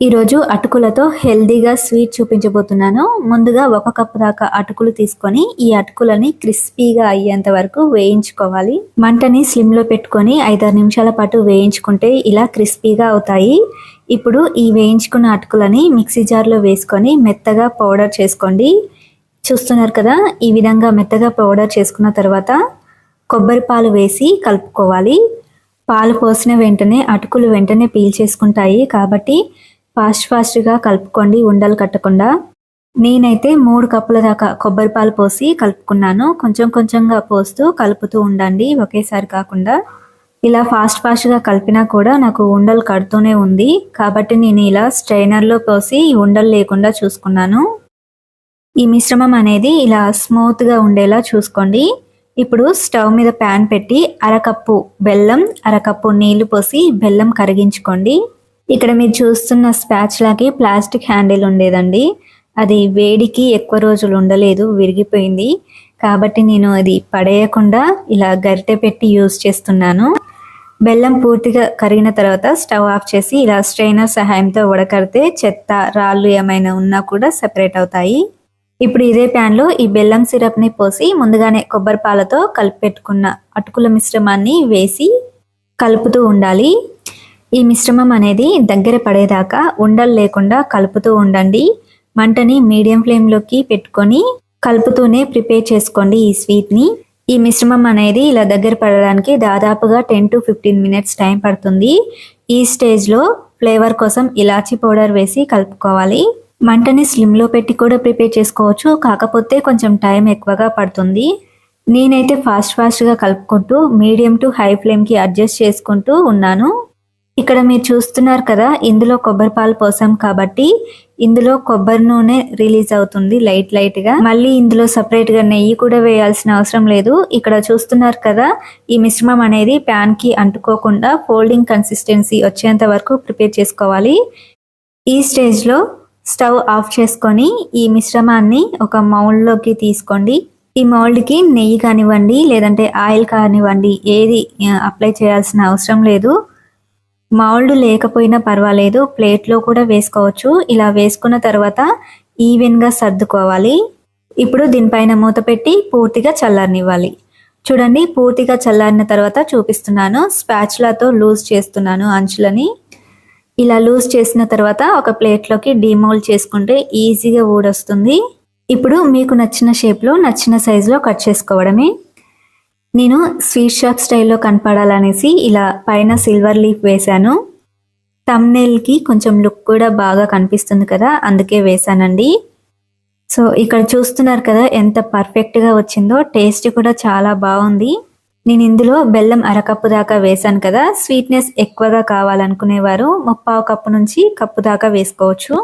ఈరోజు అటుకులతో హెల్దీగా స్వీట్ చూపించబోతున్నాను. ముందుగా ఒక కప్పు దాకా అటుకులు తీసుకొని ఈ అటుకులని క్రిస్పీగా అయ్యేంత వరకు వేయించుకోవాలి. మంటని స్లిమ్లో పెట్టుకొని ఐదారు నిమిషాల పాటు వేయించుకుంటే ఇలా క్రిస్పీగా అవుతాయి. ఇప్పుడు ఈ వేయించుకున్న అటుకులని మిక్సీ జార్లో వేసుకొని మెత్తగా పౌడర్ చేసుకోండి. చూస్తున్నారు కదా ఈ విధంగా మెత్తగా పౌడర్ చేసుకున్న తర్వాత కొబ్బరి పాలు వేసి కలుపుకోవాలి. పాలు పోసిన వెంటనే అటుకులు వెంటనే పీల్చేసుకుంటాయి కాబట్టి ఫాస్ట్ ఫాస్ట్గా కలుపుకోండి ఉండలు కట్టకుండా. నేనైతే మూడు కప్పుల దాకా కొబ్బరి పాలు పోసి కలుపుకున్నాను. కొంచెం కొంచెంగా పోస్తూ కలుపుతూ ఉండండి ఒకేసారి కాకుండా. ఇలా ఫాస్ట్ ఫాస్ట్గా కలిపినా కూడా నాకు ఉండలు కడుతూనే ఉంది. కాబట్టి నేను ఇలా స్ట్రైనర్లో పోసి ఉండలు లేకుండా చూసుకున్నాను. ఈ మిశ్రమం అనేది ఇలా స్మూత్గా ఉండేలా చూసుకోండి. ఇప్పుడు స్టవ్ మీద ప్యాన్ పెట్టి అరకప్పు బెల్లం అరకప్పు నీళ్ళు పోసి బెల్లం కరిగించుకోండి. ఇక్కడ మీరు చూస్తున్న స్పాచ్లాకి ప్లాస్టిక్ హ్యాండిల్ ఉండేదండి. అది వేడికి ఎక్కువ రోజులు ఉండలేదు విరిగిపోయింది. కాబట్టి నేను అది పడేయకుండా ఇలా గరిటె పెట్టి యూజ్ చేస్తున్నాను. బెల్లం పూర్తిగా కరిగిన తర్వాత స్టవ్ ఆఫ్ చేసి ఇలా స్ట్రైనర్ సహాయంతో ఉడకడితే చెత్త రాళ్ళు ఏమైనా ఉన్నా కూడా సెపరేట్ అవుతాయి. ఇప్పుడు ఇదే ప్యాన్లో ఈ బెల్లం సిరప్ని పోసి ముందుగానే కొబ్బరి పాలతో కలిపి పెట్టుకున్న అటుకుల మిశ్రమాన్ని వేసి కలుపుతూ ఉండాలి. ఈ మిశ్రమం అనేది దగ్గర పడేదాకా ఉండలు లేకుండా కలుపుతూ ఉండండి. మంటని మీడియం ఫ్లేమ్లోకి పెట్టుకొని కలుపుతూనే ప్రిపేర్ చేసుకోండి ఈ స్వీట్ని ఈ మిశ్రమం అనేది ఇలా దగ్గర పడడానికి దాదాపుగా ten to fifteen minutes time పడుతుంది. ఈ స్టేజ్లో ఫ్లేవర్ కోసం ఇలాచీ పౌడర్ వేసి కలుపుకోవాలి. మంటని స్లిమ్లో పెట్టి కూడా ప్రిపేర్ చేసుకోవచ్చు. కాకపోతే కొంచెం టైం ఎక్కువగా పడుతుంది. నేనైతే ఫాస్ట్ ఫాస్ట్గా కలుపుకుంటూ మీడియం టు హై ఫ్లేమ్కి అడ్జస్ట్ చేసుకుంటూ ఉన్నాను. ఇక్కడ మీరు చూస్తున్నారు కదా ఇందులో కొబ్బరి పాలు పోసాం కాబట్టి ఇందులో కొబ్బరి నూనె రిలీజ్ అవుతుంది లైట్ లైట్గా. మళ్ళీ ఇందులో సపరేట్గా నెయ్యి కూడా వేయాల్సిన అవసరం లేదు. ఇక్కడ చూస్తున్నారు కదా ఈ మిశ్రమం అనేది ప్యాన్కి అంటుకోకుండా ఫోల్డింగ్ కన్సిస్టెన్సీ వచ్చేంత వరకు ప్రిపేర్ చేసుకోవాలి. ఈ స్టేజ్లో స్టవ్ ఆఫ్ చేసుకొని ఈ మిశ్రమాన్ని ఒక మౌల్డ్లోకి తీసుకోండి. ఈ మౌల్డ్కి నెయ్యి కానివ్వండి లేదంటే ఆయిల్ కానివ్వండి ఏది అప్లై చేయాల్సిన అవసరం లేదు. మౌల్డ్ లేకపోయినా పర్వాలేదు ప్లేట్లో కూడా వేసుకోవచ్చు. ఇలా వేసుకున్న తర్వాత ఈవెన్గా సర్దుకోవాలి. ఇప్పుడు దీనిపైన మూత పెట్టి పూర్తిగా చల్లారనివ్వాలి. చూడండి పూర్తిగా చల్లారిన తర్వాత చూపిస్తున్నాను. స్పాచ్లతో లూజ్ చేస్తున్నాను అంచులని. ఇలా లూజ్ చేసిన తర్వాత ఒక ప్లేట్లోకి డీమోల్డ్ చేసుకుంటే ఈజీగా ఊడొస్తుంది. ఇప్పుడు మీకు నచ్చిన షేప్లో నచ్చిన సైజులో కట్ చేసుకోవడమే. నేను స్వీట్ షాప్ స్టైల్లో కనపడాలనేసి ఇలా పైన సిల్వర్ లీఫ్ వేశాను. తమ్నేల్కి కొంచెం లుక్ కూడా బాగా కనిపిస్తుంది కదా అందుకే వేశానండి. సో ఇక్కడ చూస్తున్నారు కదా ఎంత పర్ఫెక్ట్గా వచ్చిందో టేస్ట్ కూడా చాలా బాగుంది. నేను ఇందులో బెల్లం అరకప్పు దాకా వేశాను కదా స్వీట్నెస్ ఎక్కువగా కావాలనుకునేవారు ముప్పావు కప్పు నుంచి కప్పు దాకా వేసుకోవచ్చు.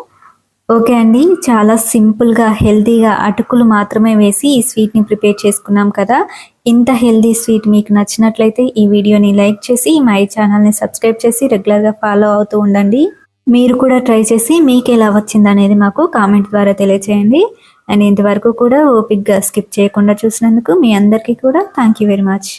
ఓకే అండి. చాలా సింపుల్గా హెల్తీగా అటుకులు మాత్రమే వేసి ఈ స్వీట్ని ప్రిపేర్ చేసుకున్నాం కదా. ఇంత హెల్దీ స్వీట్ మీకు నచ్చినట్లయితే ఈ వీడియోని లైక్ చేసి మై ఛానల్ని సబ్స్క్రైబ్ చేసి రెగ్యులర్గా ఫాలో అవుతూ ఉండండి. మీరు కూడా ట్రై చేసి మీకు ఎలా వచ్చింది అనేది మాకు కామెంట్ ద్వారా తెలియచేయండి. అండ్ ఇంతవరకు కూడా ఓపిక్గా స్కిప్ చేయకుండా చూసినందుకు మీ అందరికీ కూడా థ్యాంక్ యూ వెరీ మచ్.